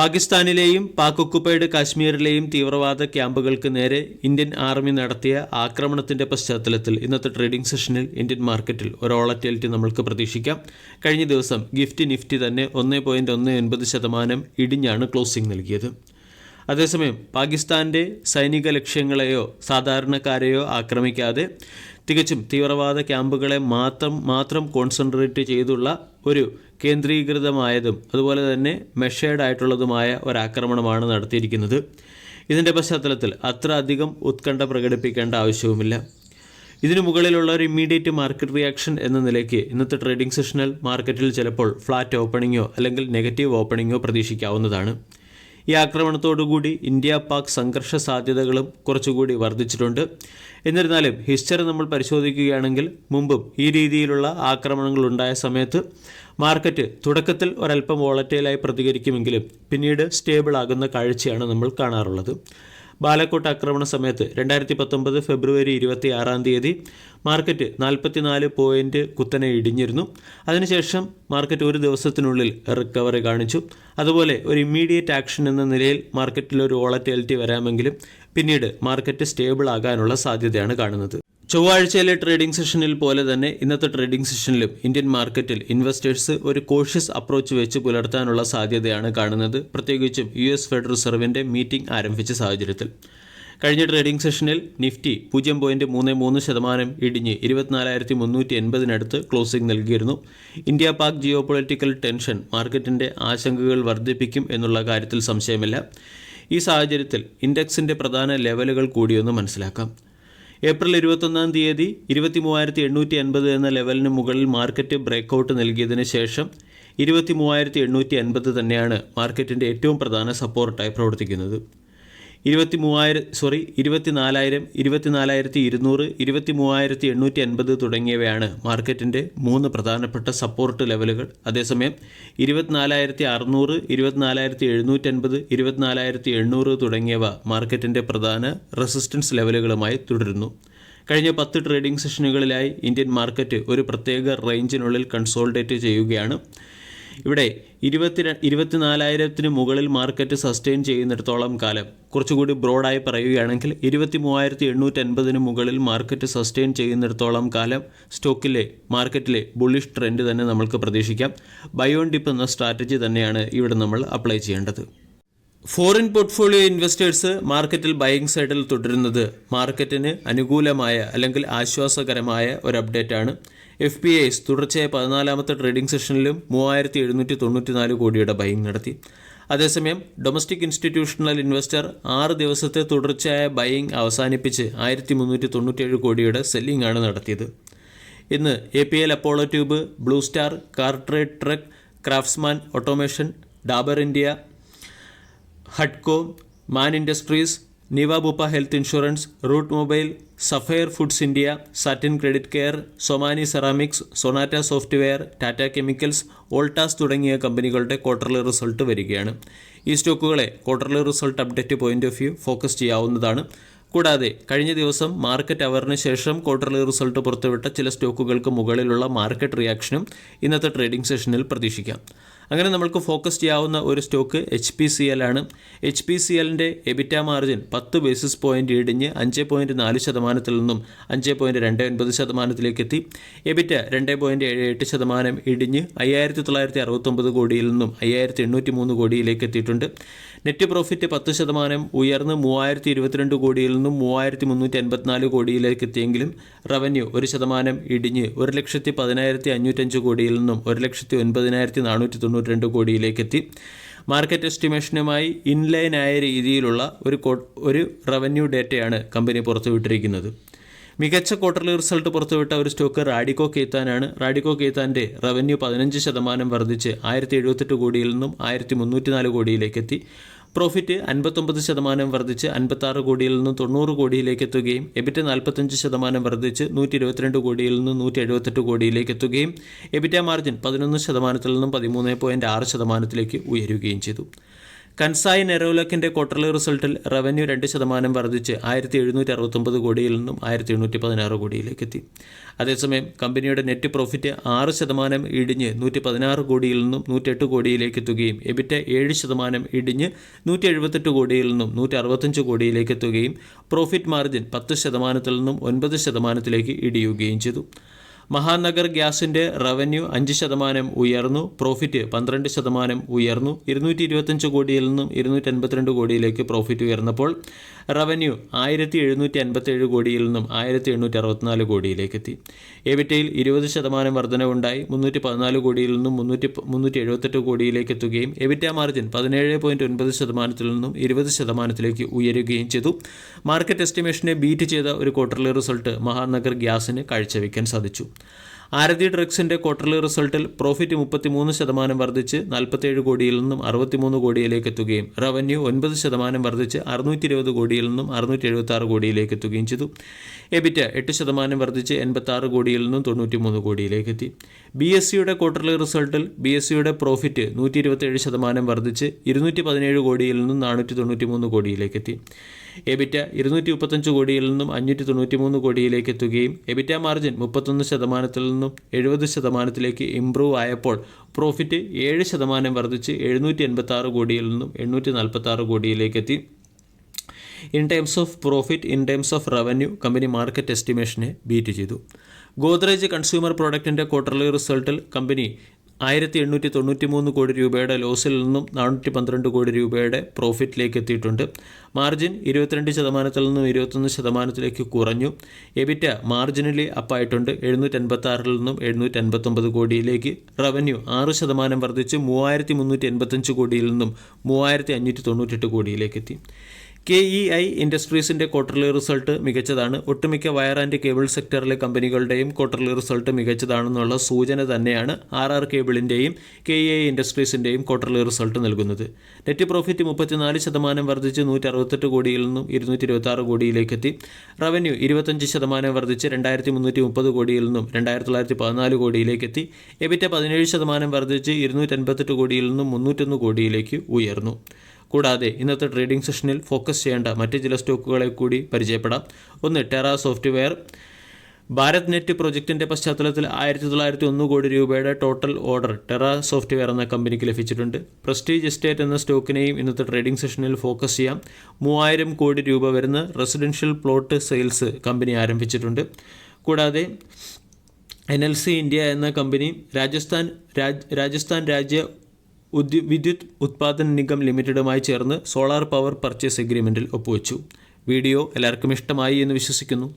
പാകിസ്ഥാനിലെയും Pak occupied കാശ്മീരിലെയും തീവ്രവാദ ക്യാമ്പുകൾക്ക് നേരെ Indian army നടത്തിയ ആക്രമണത്തിന്റെ പശ്ചാത്തലത്തിൽ ഇന്നത്തെ ട്രേഡിംഗ് സെഷനിൽ ഇന്ത്യൻ മാർക്കറ്റിൽ ഒരു വോളറ്റിലിറ്റി നമ്മൾക്ക് പ്രതീക്ഷിക്കാം. കഴിഞ്ഞ ദിവസം ഗിഫ്റ്റ് നിഫ്റ്റി തന്നെ ഒന്ന് പോയിന്റ് ഒന്ന് ഒൻപത് ശതമാനം ഇടിഞ്ഞാണ് ക്ലോസിംഗ് നൽകിയത്. അതേസമയം പാകിസ്ഥാന്റെ സൈനിക ലക്ഷ്യങ്ങളെയോ സാധാരണക്കാരെയോ ആക്രമിക്കാതെ തികച്ചും തീവ്രവാദ ക്യാമ്പുകളെ മാത്രം മാത്രം കോൺസെൻട്രേറ്റ് ചെയ്തുള്ള ഒരു കേന്ദ്രീകൃതമായതും അതുപോലെ തന്നെ മെഷേഡ് ആയിട്ടുള്ളതുമായ ഒരാക്രമണമാണ് നടത്തിയിരിക്കുന്നത്. ഇതിന്റെ പശ്ചാത്തലത്തിൽ അത്ര അധികം ഉത്കണ്ഠ പ്രകടിപ്പിക്കേണ്ട ആവശ്യവുമില്ല. ഇതിനു മുകളിലുള്ള ഒരു ഇമ്മീഡിയറ്റ് മാർക്കറ്റ് റിയാക്ഷൻ എന്ന നിലയ്ക്ക് ഇന്നത്തെ ട്രേഡിംഗ് സെഷനിൽ മാർക്കറ്റിൽ ചിലപ്പോൾ ഫ്ലാറ്റ് ഓപ്പണിങ്ങോ അല്ലെങ്കിൽ നെഗറ്റീവ് ഓപ്പണിങ്ങോ പ്രതീക്ഷിക്കാവുന്നതാണ്. ഈ ആക്രമണത്തോടുകൂടി ഇന്ത്യ പാക് സംഘർഷ സാധ്യതകളും കുറച്ചുകൂടി വർദ്ധിച്ചിട്ടുണ്ട്. എന്നിരുന്നാലും ഹിസ്റ്ററി നമ്മൾ പരിശോധിക്കുകയാണെങ്കിൽ മുമ്പും ഈ രീതിയിലുള്ള ആക്രമണങ്ങൾ ഉണ്ടായ സമയത്ത് മാർക്കറ്റ് തുടക്കത്തിൽ ഒരല്പം വോളറ്റൈലായി പ്രതികരിക്കുമെങ്കിലും പിന്നീട് സ്റ്റേബിൾ ആകുന്ന കാഴ്ചയാണ് നമ്മൾ കാണാറുള്ളത്. ബാലക്കോട്ട് ആക്രമണ സമയത്ത് രണ്ടായിരത്തി പത്തൊമ്പത് ഫെബ്രുവരി ഇരുപത്തി ആറാം തീയതി മാർക്കറ്റ് നാൽപ്പത്തിനാല് പോയിന്റ് കുത്തനെ ഇടിഞ്ഞിരുന്നു. അതിനുശേഷം മാർക്കറ്റ് ഒരു ദിവസത്തിനുള്ളിൽ റിക്കവറി കാണിച്ചു. അതുപോലെ ഒരു ഇമ്മീഡിയറ്റ് ആക്ഷൻ എന്ന നിലയിൽ മാർക്കറ്റിൽ ഒരു വോളറ്റിലിറ്റി വരാമെങ്കിലും പിന്നീട് മാർക്കറ്റ് സ്റ്റേബിൾ ആകാനുള്ള സാധ്യതയാണ് കാണുന്നത്. ചൊവ്വാഴ്ചയിലെ ട്രേഡിംഗ് സെഷനിൽ പോലെ തന്നെ ഇന്നത്തെ ട്രേഡിംഗ് സെഷനിലും ഇന്ത്യൻ മാർക്കറ്റിൽ ഇൻവെസ്റ്റേഴ്സ് ഒരു കോഷ്യസ് അപ്രോച്ച് വെച്ച് പുലർത്താനുള്ള സാധ്യതയാണ് കാണുന്നത്. പ്രത്യേകിച്ചും യു എസ് ഫെഡറൽ റിസർവിന്റെ മീറ്റിംഗ് ആരംഭിച്ച സാഹചര്യത്തിൽ. കഴിഞ്ഞ ട്രേഡിംഗ് സെഷനിൽ നിഫ്റ്റി പൂജ്യം പോയിന്റ് മൂന്ന് മൂന്ന് ശതമാനം ഇടിഞ്ഞ് ഇരുപത്തിനാലായിരത്തി മുന്നൂറ്റി എൺപതിനടുത്ത് ക്ലോസിംഗ് നൽകിയിരുന്നു. India Pak geo political tension മാർക്കറ്റിന്റെ ആശങ്കകൾ വർദ്ധിപ്പിക്കും എന്നുള്ള കാര്യത്തിൽ സംശയമില്ല. ഈ സാഹചര്യത്തിൽ ഇൻഡെക്സിന്റെ പ്രധാന ലെവലുകൾ കൂടിയൊന്ന് മനസ്സിലാക്കാം. ഏപ്രിൽ ഇരുപത്തൊന്നാം തീയതി ഇരുപത്തി മൂവായിരത്തി എണ്ണൂറ്റി അൻപത് എന്ന ലെവലിന് മുകളിൽ മാർക്കറ്റ് ബ്രേക്കൗട്ട് നൽകിയതിന് ശേഷം ഇരുപത്തി മൂവായിരത്തി എണ്ണൂറ്റി അൻപത് തന്നെയാണ് മാർക്കറ്റിന്റെ ഏറ്റവും പ്രധാന സപ്പോർട്ടായി പ്രവർത്തിക്കുന്നത്. ഇരുപത്തി മൂവായിരം സോറി ഇരുപത്തി നാലായിരം ഇരുപത്തി നാലായിരത്തി ഇരുന്നൂറ് ഇരുപത്തി മൂവായിരത്തി എണ്ണൂറ്റി അൻപത് തുടങ്ങിയവയാണ് മാർക്കറ്റിന്റെ മൂന്ന് പ്രധാനപ്പെട്ട സപ്പോർട്ട് ലെവലുകൾ അതേസമയം ഇരുപത്തിനാലായിരത്തി അറുന്നൂറ് ഇരുപത്തിനാലായിരത്തി എഴുന്നൂറ്റൻപത് ഇരുപത്തിനാലായിരത്തി എണ്ണൂറ് തുടങ്ങിയവ മാർക്കറ്റിന്റെ പ്രധാന റെസിസ്റ്റൻസ് ലെവലുകളുമായി തുടരുന്നു. കഴിഞ്ഞ പത്ത് ട്രേഡിംഗ് സെഷനുകളിലായി ഇന്ത്യൻ മാർക്കറ്റ് ഒരു പ്രത്യേക റേഞ്ചിനുള്ളിൽ കൺസോൾഡേറ്റ് ചെയ്യുകയാണ്. ഇവിടെ ഇരുപത്തി ഇരുപത്തിനാലായിരത്തിന് മുകളിൽ മാർക്കറ്റ് സസ്റ്റെയിൻ ചെയ്യുന്നിടത്തോളം കാലം. കുറച്ചുകൂടി ബ്രോഡായി പറയുകയാണെങ്കിൽ ഇരുപത്തി മൂവായിരത്തി എണ്ണൂറ്റി അൻപതിന് മുകളിൽ മാർക്കറ്റ് സസ്റ്റെയിൻ ചെയ്യുന്നിടത്തോളം കാലം സ്റ്റോക്കിലെ മാർക്കറ്റിലെ ബുള്ളിഷ് ട്രെൻഡ് തന്നെ നമുക്ക് പ്രതീക്ഷിക്കാം. ബയോൺ ഡിപ്പ് എന്ന സ്ട്രാറ്റജി തന്നെയാണ് ഇവിടെ നമ്മൾ അപ്ലൈ ചെയ്യേണ്ടത്. ഫോറിൻ പോർട്ട്ഫോളിയോ ഇൻവെസ്റ്റേഴ്സ് മാർക്കറ്റിൽ ബൈയിങ് സൈഡിൽ തുടരുന്നത് മാർക്കറ്റിന് അനുകൂലമായ അല്ലെങ്കിൽ ആശ്വാസകരമായ ഒരു അപ്ഡേറ്റ് ആണ് എഫ് പി ഐസ് തുടർച്ചയായ പതിനാലാമത്തെ ട്രേഡിംഗ് സെഷനിലും മൂവായിരത്തി എഴുന്നൂറ്റി തൊണ്ണൂറ്റി നാല് കോടിയുടെ ബൈങ് നടത്തി. അതേസമയം ഡൊമസ്റ്റിക് ഇൻസ്റ്റിറ്റ്യൂഷണൽ ഇൻവെസ്റ്റർ ആറ് ദിവസത്തെ തുടർച്ചയായ ബൈയിങ് അവസാനിപ്പിച്ച് ആയിരത്തി മുന്നൂറ്റി തൊണ്ണൂറ്റേഴ് കോടിയുടെ സെല്ലിംഗ് ആണ് നടത്തിയത്. ഇന്ന് A P L Apollo Tube Blue Star CarTrade Truck Craftsman Automation Dabur India ഹഡ്കോ Man Industries Niva Bupa Health Insurance Route Mobile Sapphire Foods India Satin Credit Care Somany Ceramics Sonata Software Tata Chemicals Voltas തുടങ്ങിയ കമ്പനികളുടെ quarterly result വരികയാണ്. ഈ സ്റ്റോക്കുകളെ quarterly result update point of view focus ചെയ്യാവുന്നതാണ്. കൂടാതെ കഴിഞ്ഞ ദിവസം market അവറിന് ശേഷം quarterly result പുറത്തുവിട്ട ചില സ്റ്റോക്കുകൾക്ക് മുകളിലുള്ള മാർക്കറ്റ് റിയാക്ഷനും ഇന്നത്തെ ട്രേഡിംഗ് സെഷനിൽ പ്രതീക്ഷിക്കാം. അങ്ങനെ നമ്മൾക്ക് ഫോക്കസ് ചെയ്യാവുന്ന ഒരു stock H P C L ആണ്. എച്ച് പി സി എല്ലിന്റെ എബിറ്റ മാർജിൻ പത്ത് ബേസിസ് പോയിന്റ് ഇടിഞ്ഞ് അഞ്ച് പോയിന്റ് നാല് ശതമാനത്തിൽ നിന്നും അഞ്ച് പോയിന്റ് രണ്ട് ഒൻപത് ശതമാനത്തിലേക്ക് എത്തി. എബിറ്റ രണ്ട് പോയിന്റ് ഏഴ് എട്ട് ശതമാനം ഇടിഞ്ഞ് അയ്യായിരത്തി തൊള്ളായിരത്തി അറുപത്തൊമ്പത് കോടിയിൽ നിന്നും അയ്യായിരത്തി എണ്ണൂറ്റി മൂന്ന് കോടിയിലേക്ക് എത്തിയിട്ടുണ്ട്. നെറ്റ് പ്രോഫിറ്റ് പത്ത് ശതമാനം ഉയർന്ന് മൂവായിരത്തി ഇരുപത്തിരണ്ട് കോടിയിൽ നിന്നും മൂവായിരത്തി മുന്നൂറ്റി അൻപത്തിനാല് കോടിയിലേക്ക് എത്തിയെങ്കിലും റവന്യൂ ഒരു ശതമാനം ഇടിഞ്ഞ് ഒരു ലക്ഷത്തി പതിനായിരത്തി അഞ്ഞൂറ്റഞ്ച് കോടിയിൽ നിന്നും ഒരു ലക്ഷത്തി ഒൻപതിനായിരത്തി നാനൂറ്റി തൊണ്ണൂറ്റി രണ്ട് കോടിയിലേക്ക് എത്തി മാർക്കറ്റ് എസ്റ്റിമേഷനുമായി ഇൻലൈൻ ആയ രീതിയിലുള്ള ഒരു ഒരു റവന്യൂ ഡേറ്റയാണ് കമ്പനി പുറത്തുവിട്ടിരിക്കുന്നത്. മികച്ച ക്വാർട്ടർലി റിസൾട്ട് പുറത്തുവിട്ട ഒരു സ്റ്റോക്ക് റാഡിക്കോ കേത്താനാണ് റാഡിക്കോ കേത്താന്റെ റവന്യൂ പതിനഞ്ച് ശതമാനം വർദ്ധിച്ച് ആയിരത്തി എഴുപത്തെട്ട് കോടിയിൽ നിന്നും ആയിരത്തി മുന്നൂറ്റി നാല് കോടിയിലേക്ക് എത്തി പ്രോഫിറ്റ് അൻപത്തൊമ്പത് ശതമാനം വർദ്ധിച്ച് അൻപത്താറ് കോടിയിൽ നിന്ന് തൊണ്ണൂറ് കോടിയിലേക്ക് എത്തുകയും എബിറ്റ നാൽപ്പത്തഞ്ച് ശതമാനം വർദ്ധിച്ച് നൂറ്റി ഇരുപത്തിരണ്ട് കോടിയിൽ നിന്ന് നൂറ്റി എഴുപത്തെട്ട് കോടിയിലേക്ക് എത്തുകയും എബിറ്റ മാർജിൻ പതിനൊന്ന് ശതമാനത്തിൽ നിന്നും പതിമൂന്ന് പോയിന്റ് ആറ് ശതമാനത്തിലേക്ക് ഉയരുകയും ചെയ്തു. കൻസായി നെറോലക്കിന്റെ ക്വാർട്ടർലി റിസൾട്ടിൽ റവന്യൂ രണ്ട് ശതമാനം വർദ്ധിച്ച് ആയിരത്തി എഴുന്നൂറ്റി അറുപത്തൊമ്പത് കോടിയിൽ നിന്നും ആയിരത്തി എണ്ണൂറ്റി പതിനാറ് കോടിയിലേക്ക് എത്തി അതേസമയം കമ്പനിയുടെ നെറ്റ് പ്രോഫിറ്റ് ആറ് ശതമാനം ഇടിഞ്ഞ് നൂറ്റി പതിനാറ് കോടിയിൽ നിന്നും നൂറ്റെട്ട് കോടിയിലേക്ക് എത്തുകയും എബിറ്റ ഏഴ് ശതമാനം ഇടിഞ്ഞ് നൂറ്റി എഴുപത്തെട്ട് കോടിയിൽ നിന്നും നൂറ്റി അറുപത്തഞ്ച് കോടിയിലേക്ക് എത്തുകയും പ്രോഫിറ്റ് മാർജിൻ പത്ത് ശതമാനത്തിൽ നിന്നും ഒൻപത് ശതമാനത്തിലേക്ക് ഇടിയുകയും ചെയ്തു. മഹാനഗർ ഗ്യാസിന്റെ റവന്യൂ അഞ്ച് ശതമാനം ഉയർന്നു പ്രോഫിറ്റ് പന്ത്രണ്ട് ശതമാനം ഉയർന്നു. ഇരുന്നൂറ്റി ഇരുപത്തഞ്ച് കോടിയിൽ നിന്നും ഇരുന്നൂറ്റി അൻപത്തിരണ്ട് കോടിയിലേക്ക് പ്രോഫിറ്റ് ഉയർന്നപ്പോൾ റവന്യൂ ആയിരത്തി എഴുന്നൂറ്റി അൻപത്തേഴ് കോടിയിൽ നിന്നും ആയിരത്തി എണ്ണൂറ്റി അറുപത്തിനാല് കോടിയിലേക്ക് എത്തി എവിറ്റയിൽ ഇരുപത് ശതമാനം വർധനവുണ്ടായി. മുന്നൂറ്റി പതിനാല് കോടിയിൽ നിന്നും മുന്നൂറ്റി മുന്നൂറ്റി എഴുപത്തെട്ട് കോടിയിലേക്ക് എത്തുകയും എവിറ്റ മാർജിൻ പതിനേഴ് പോയിന്റ് ഒൻപത് ശതമാനത്തിൽ നിന്നും ഇരുപത് ശതമാനത്തിലേക്ക് ഉയരുകയും ചെയ്തു. മാർക്കറ്റ് എസ്റ്റിമേഷനെ ബീറ്റ് ചെയ്ത ഒരു ക്വാർട്ടർലി റിസൾട്ട് മഹാനഗർ ഗ്യാസിന് കാഴ്ചവെക്കാൻ സാധിച്ചു. ആരതി ഡ്രഗ്സിന്റെ ക്വാർട്ടർലി റിസൾട്ടിൽ പ്രോഫിറ്റ് മുപ്പത്തിമൂന്ന് ശതമാനം വർദ്ധിച്ച് നാൽപ്പത്തേഴ് കോടിയിൽ നിന്നും അറുപത്തിമൂന്ന് കോടിയിലേക്ക് എത്തുകയും റവന്യൂ ഒൻപത് ശതമാനം വർദ്ധിച്ച് അറുന്നൂറ്റി ഇരുപത് കോടിയിൽ നിന്നും അറുന്നൂറ്റി എഴുപത്തി ആറ് കോടിയിലേക്ക് എത്തുകയും ചെയ്തു. എബിറ്റ എട്ട് ശതമാനം വർദ്ധിച്ച് എൺപത്തി ആറ് കോടിയിൽ നിന്നും തൊണ്ണൂറ്റിമൂന്ന് കോടിയിലേക്ക് എത്തി. ബി എസ് സിയുടെ ക്വാർട്ടർലി റിസൾട്ടിൽ ബി എസ് സിയുടെ പ്രോഫിറ്റ് നൂറ്റി ഇരുപത്തേഴ് ശതമാനം വർദ്ധിച്ച് ഇരുന്നൂറ്റി പതിനേഴ് കോടിയിൽ നിന്നും നാനൂറ്റി തൊണ്ണൂറ്റി മൂന്ന് കോടിയിലേക്ക് എത്തി. എബിറ്റ ഇരുന്നൂറ്റി മുപ്പത്തഞ്ച് കോടിയിൽ നിന്നും അഞ്ഞൂറ്റി തൊണ്ണൂറ്റി മൂന്ന് കോടിയിലേക്ക് എത്തുകയും എബിറ്റ മാർജിൻ മുപ്പത്തൊന്ന് ശതമാനത്തിൽ നിന്നും എഴുപത് ശതമാനത്തിലേക്ക് ഇംപ്രൂവ് ആയപ്പോൾ പ്രോഫിറ്റ് ഏഴ് ശതമാനം വർദ്ധിച്ച് എഴുന്നൂറ്റി എൺപത്തി ആറ് കോടിയിൽ നിന്നും എണ്ണൂറ്റി നാൽപ്പത്തി ആറ് കോടിയിലേക്ക് എത്തി in times of profit in times of revenue company market എസ്റ്റിമേഷനെ beat ചെയ്തു. ഗോദ്രേജ് കൺസ്യൂമർ പ്രോഡക്റ്റിന്റെ ക്വാർട്ടർലി റിസൾട്ടിൽ കമ്പനി ആയിരത്തി എണ്ണൂറ്റി തൊണ്ണൂറ്റി മൂന്ന് കോടി രൂപയുടെ ലോസിൽ നിന്നും നാനൂറ്റി പന്ത്രണ്ട് കോടി രൂപയുടെ പ്രോഫിറ്റിലേക്ക് എത്തിയിട്ടുണ്ട് മാർജിൻ ഇരുപത്തിരണ്ട് ശതമാനത്തിൽ നിന്നും ഇരുപത്തൊന്ന് ശതമാനത്തിലേക്ക് കുറഞ്ഞു. എബിറ്റ മാർജിനലി അപ്പായിട്ടുണ്ട്. എഴുന്നൂറ്റി അൻപത്തി ആറിൽ നിന്നും എഴുന്നൂറ്റി അൻപത്തൊമ്പത് കോടിയിലേക്ക് റവന്യൂ ആറ് ശതമാനം വർദ്ധിച്ച് മൂവായിരത്തി മുന്നൂറ്റി എൺപത്തഞ്ച് കോടിയിൽ നിന്നും മൂവായിരത്തി അഞ്ഞൂറ്റി തൊണ്ണൂറ്റെട്ട് കോടിയിലേക്ക് എത്തി കെ ഇ ഐ ഇൻഡസ്ട്രീസിന്റെ ക്വാർട്ടർലി റിസൾട്ട് മികച്ചതാണ്. ഒട്ടുമിക്ക വയർ ആൻഡ് കേബിൾ സെക്ടറിലെ കമ്പനികളുടെയും ക്വാർട്ടർലി റിസൾട്ട് മികച്ചതാണെന്നുള്ള സൂചന തന്നെയാണ് ആർ ആർ കേബിളിന്റെയും കെ ഇ ഐ ഇൻഡസ്ട്രീസിന്റെയും ക്വാർട്ടർലി റിസൾട്ട് നൽകുന്നത്. നെറ്റ് പ്രോഫിറ്റ് മുപ്പത്തിനാല് ശതമാനം വർദ്ധിച്ച് നൂറ്റി അറുപത്തെട്ട് കോടിയിൽ നിന്നും ഇരുന്നൂറ്റി ഇരുപത്തി ആറ് കോടിയിലേക്ക് എത്തി റവന്യൂ ഇരുപത്തഞ്ച് ശതമാനം വർദ്ധിച്ച് രണ്ടായിരത്തി മുന്നൂറ്റി മുപ്പത് കോടിയിൽ നിന്നും രണ്ടായിരത്തി തൊള്ളായിരത്തി പതിനാല് കോടിയിലേക്ക് എത്തി എബിറ്റ പതിനേഴ് ശതമാനം വർദ്ധിച്ച് ഇരുന്നൂറ്റി അൻപത്തെട്ട് കോടിയിൽ നിന്നും മുന്നൂറ്റൊന്ന് കോടിയിലേക്ക് ഉയർന്നു. കൂടാതെ ഇന്നത്തെ ട്രേഡിംഗ് സെഷനിൽ ഫോക്കസ് ചെയ്യേണ്ട മറ്റ് ചില സ്റ്റോക്കുകളെ കൂടി പരിചയപ്പെടാം. ഒന്ന് ടെറ സോഫ്റ്റ്വെയർ. ഭാരത് നെറ്റ് പ്രൊജക്ടിന്റെ പശ്ചാത്തലത്തിൽ ആയിരത്തി തൊള്ളായിരത്തി ഒന്ന് കോടി രൂപയുടെ ടോട്ടൽ ഓർഡർ ടെറ സോഫ്റ്റ്വെയർ എന്ന കമ്പനിക്ക് ലഭിച്ചിട്ടുണ്ട്. പ്രസ്റ്റീജ് എസ്റ്റേറ്റ് എന്ന സ്റ്റോക്കിനെയും ഇന്നത്തെ ട്രേഡിംഗ് സെഷനിൽ ഫോക്കസ് ചെയ്യാം. മൂവായിരം കോടി രൂപ വരുന്ന റെസിഡൻഷ്യൽ പ്ലോട്ട് സെയിൽസ് കമ്പനി ആരംഭിച്ചിട്ടുണ്ട്. കൂടാതെ എൻ എൽ സി ഇന്ത്യ എന്ന കമ്പനി രാജസ്ഥാൻ രാജ് രാജസ്ഥാൻ രാജ്യ വിദ്യുത് ഉത്പാദൻ നിഗം ലിമിറ്റഡുമായി ചേർന്ന് സോളാർ പവർ പർച്ചേസ് എഗ്രിമെന്റിൽ ഒപ്പുവെച്ചു. വീഡിയോ എല്ലാവർക്കും ഇഷ്ടമായി എന്ന് വിശ്വസിക്കുന്നു.